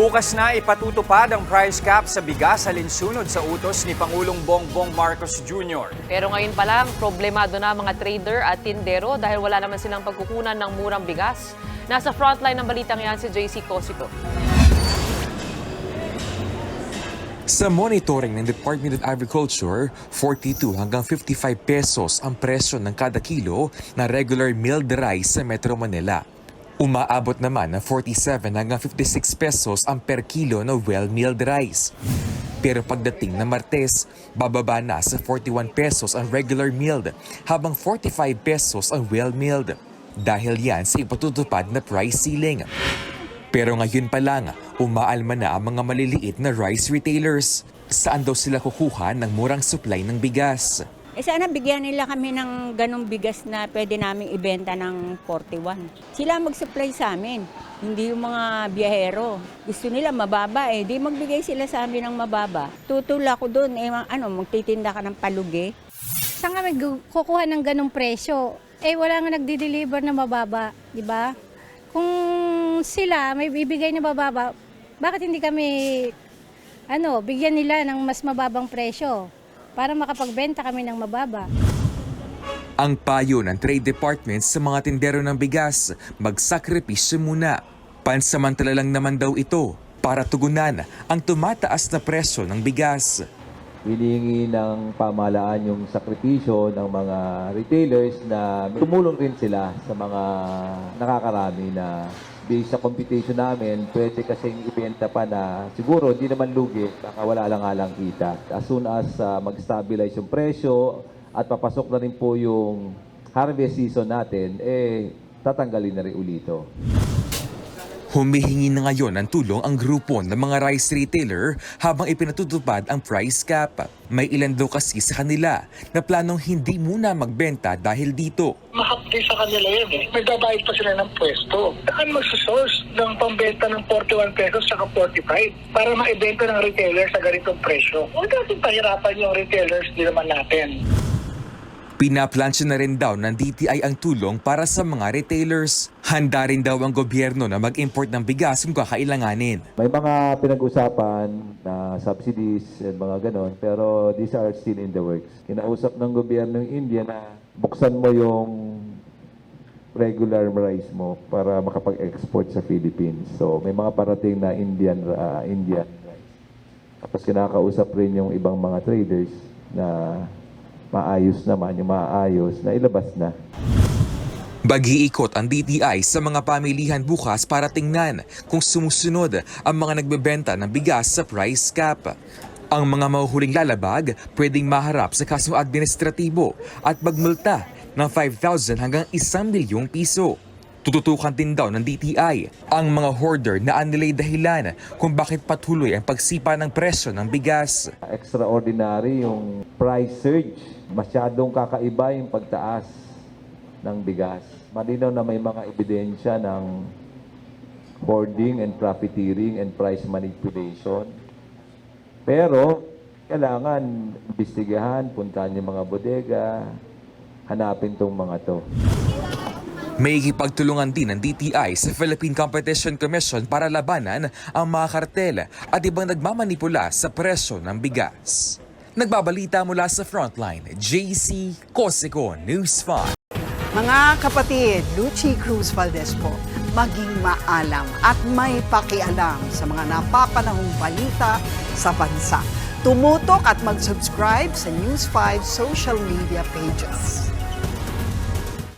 Bukas na ipatutupad ang price cap sa bigas alinsunod sa utos ni Pangulong Bongbong Marcos Jr. Pero ngayon pa lang, problemado na mga trader at tindero dahil wala naman silang pagkukunan ng murang bigas. Nasa frontline ng balitang yan si JC Cosico. Sa monitoring ng Department of Agriculture, 42 hanggang 55 pesos ang presyo ng kada kilo na regular milled rice sa Metro Manila. Umaabot naman ng 47 hanggang 56 pesos ang per kilo na well-milled rice. Pero pagdating ng Martes, bababa na sa 41 pesos ang regular milled habang 45 pesos ang well-milled. Dahil yan sa ipatutupad na price ceiling. Pero ngayon pa lang, umaalma na ang mga maliliit na rice retailers. Saan daw sila kukuha ng murang supply ng bigas? Eh sana bigyan nila kami ng ganong bigas na pwede namin ibenta ng 41. Sila mag-supply sa amin, hindi yung mga biyahero. Gusto nila mababa eh, di magbigay sila sa amin ng mababa. Tutula ko doon, eh, ano, magtitinda ka ng palugi. Saan kami kukuha ng ganong presyo? Eh, wala nga nagdi-deliver na mababa, di ba? Kung sila may bibigay na mababa, bakit hindi kami, ano, bigyan nila ng mas mababang presyo para makapagbenta kami ng mababa? Ang payo ng trade departments sa mga tindero ng bigas, magsakripisyo muna. Pansamantala lang naman daw ito para tugunan ang tumataas na presyo ng bigas. hinihingi ng pamahalaan yung sakripisyo ng mga retailers na tumulong rin sila sa mga nakakarami na based sa computation namin, pwede kasing ibenta pa na siguro hindi naman lugi, baka wala lang halang kita. As soon as uh, mag-stabilize yung presyo at papasok na rin po yung harvest season natin, eh tatanggalin na rin ulito. Humihingi na ngayon ng tulong ang grupo ng mga rice retailer habang ipinatutupad ang price cap. May ilan daw kasi sa kanila na planong hindi muna magbenta dahil dito. mahapdi sa kanila yun eh. May babayad pa sila ng pwesto. Saan magsusource ng pambenta ng 41 pesos sa 45 para maibenta ng retailer sa ganitong presyo? Huwag natin pahirapan yung retailers, di naman natin. Pinaplansya na rin daw ng DTI ang tulong para sa mga retailers. Handa rin daw ang gobyerno na mag-import ng bigas kung kakailanganin. May mga pinag-usapan na subsidies and mga ganon, pero these are still in the works. Kinausap ng gobyerno ng India na buksan mo yung regular rice mo para makapag-export sa Philippines. So may mga parating na Indian uh, Indian rice. Tapos kinakausap rin yung ibang mga traders na maayos naman, yung maayos na ilabas na. Bag-iikot ang DTI sa mga pamilihan bukas para tingnan kung sumusunod ang mga nagbebenta ng bigas sa price cap. Ang mga mahuhuling lalabag pwedeng maharap sa kasong administratibo at magmulta ng 5,000 hanggang 1 milyong piso. Tututukan din daw ng DTI ang mga hoarder na anilay dahilan kung bakit patuloy ang pagsipa ng presyo ng bigas. extraordinary yung price surge. Masyadong kakaiba yung pagtaas ng bigas. Malinaw na may mga ebidensya ng hoarding and profiteering and price manipulation. Pero, kailangan imbestigahan, puntahan yung mga bodega, hanapin tong mga to. May ikipagtulungan din ng DTI sa Philippine Competition Commission para labanan ang mga kartel at ibang nagmamanipula sa presyo ng bigas. Nagbabalita mula sa Frontline, JC Cosico News 5. Mga kapatid, Lucy Cruz Valdez po, maging maalam at may pakialam sa mga napapanahong balita sa bansa. Tumutok at mag-subscribe sa News 5 social media pages.